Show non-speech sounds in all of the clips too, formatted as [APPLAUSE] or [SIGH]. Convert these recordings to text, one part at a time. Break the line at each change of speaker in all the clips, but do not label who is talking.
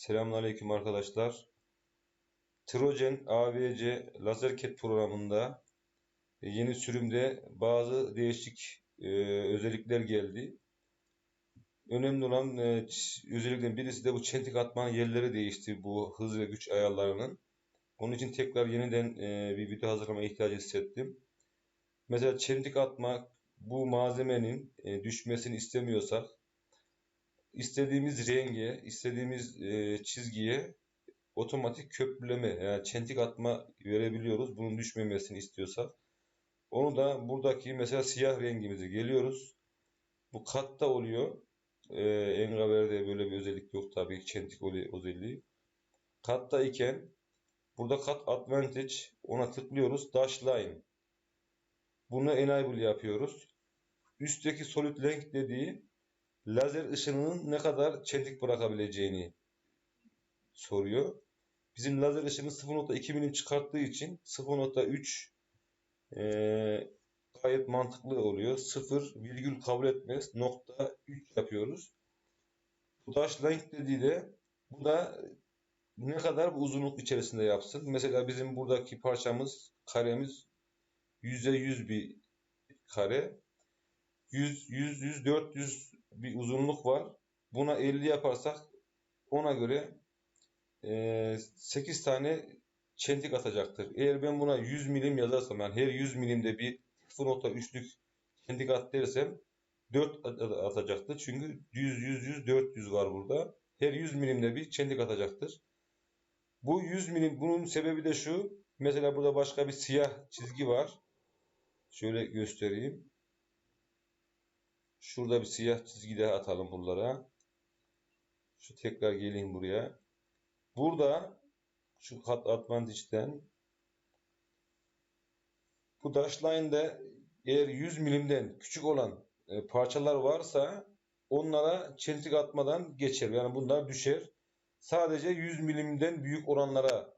Selamünaleyküm arkadaşlar. Trojen AVC LaserCAD programında e, yeni sürümde bazı değişik e, özellikler geldi. Önemli olan e, özelliklerden birisi de bu çentik atma yerleri değişti bu hız ve güç ayarlarının. Onun için tekrar yeniden e, bir video hazırlama ihtiyacı hissettim. Mesela çentik atma bu malzemenin e, düşmesini istemiyorsak istediğimiz renge, istediğimiz e, çizgiye otomatik köprüleme yani çentik atma verebiliyoruz. Bunun düşmemesini istiyorsak. Onu da buradaki mesela siyah rengimizi geliyoruz. Bu katta oluyor. E, Engraver'de böyle bir özellik yok tabii çentik özelliği. Katta iken burada kat advantage ona tıklıyoruz. Dash line. Bunu enable yapıyoruz. Üstteki solid length dediği lazer ışınının ne kadar çentik bırakabileceğini soruyor. Bizim lazer ışını 0.2 milim çıkarttığı için 0.3 eee, gayet mantıklı oluyor. 0 virgül kabul etmez. Nokta 3 yapıyoruz. Bu dash length dediği de bu da ne kadar bu uzunluk içerisinde yapsın. Mesela bizim buradaki parçamız karemiz %100 bir kare. 100, 100, 100, 400 bir uzunluk var. Buna 50 yaparsak ona göre e, 8 tane çentik atacaktır. Eğer ben buna 100 milim yazarsam yani her 100 milimde bir 0.3'lük çentik at dersem 4 at- atacaktır. Çünkü 100, 100, 100, 400 var burada. Her 100 milimde bir çentik atacaktır. Bu 100 milim bunun sebebi de şu. Mesela burada başka bir siyah çizgi var. Şöyle göstereyim. Şurada bir siyah çizgi daha atalım buralara. Şu tekrar geleyim buraya. Burada şu kat advantage'den bu dash line'de eğer 100 milimden küçük olan e, parçalar varsa onlara çentik atmadan geçer. Yani bunlar düşer. Sadece 100 milimden büyük olanlara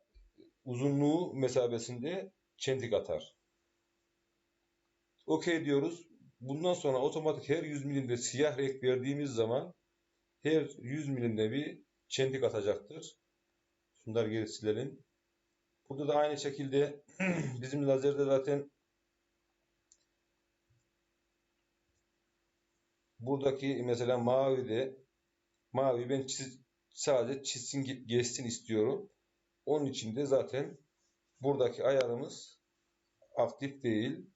uzunluğu mesabesinde çentik atar. Okey diyoruz. Bundan sonra otomatik her 100 milimde siyah renk verdiğimiz zaman her 100 milimde bir çentik atacaktır. Şunları geri silelim. Burada da aynı şekilde [CLEARS THROAT] bizim lazerde zaten buradaki mesela mavide mavi ben çiz, sadece çizsin git geçsin istiyorum. Onun için de zaten buradaki ayarımız aktif değil.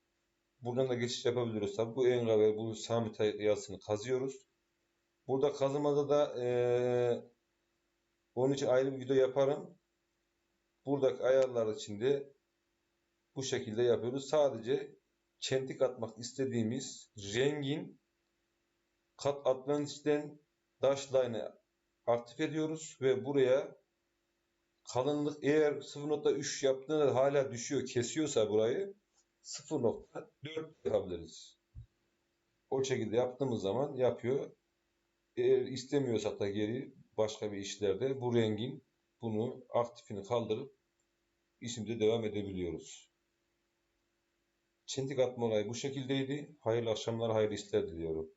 Buradan da geçiş yapabiliyoruz tabi. Bu enga ve bu samita yazısını kazıyoruz. Burada kazımada da eee, onun için ayrı bir video yaparım. Buradaki ayarlar için de bu şekilde yapıyoruz. Sadece çentik atmak istediğimiz rengin kat advantage'den dash line'ı aktif ediyoruz ve buraya kalınlık eğer 0.3 yaptığında hala düşüyor, kesiyorsa burayı 0.4 yapabiliriz. O şekilde yaptığımız zaman yapıyor. Eğer istemiyorsak da geri başka bir işlerde bu rengin bunu aktifini kaldırıp işimize devam edebiliyoruz. Çentik atma olayı bu şekildeydi. Hayırlı akşamlar, hayırlı işler diliyorum.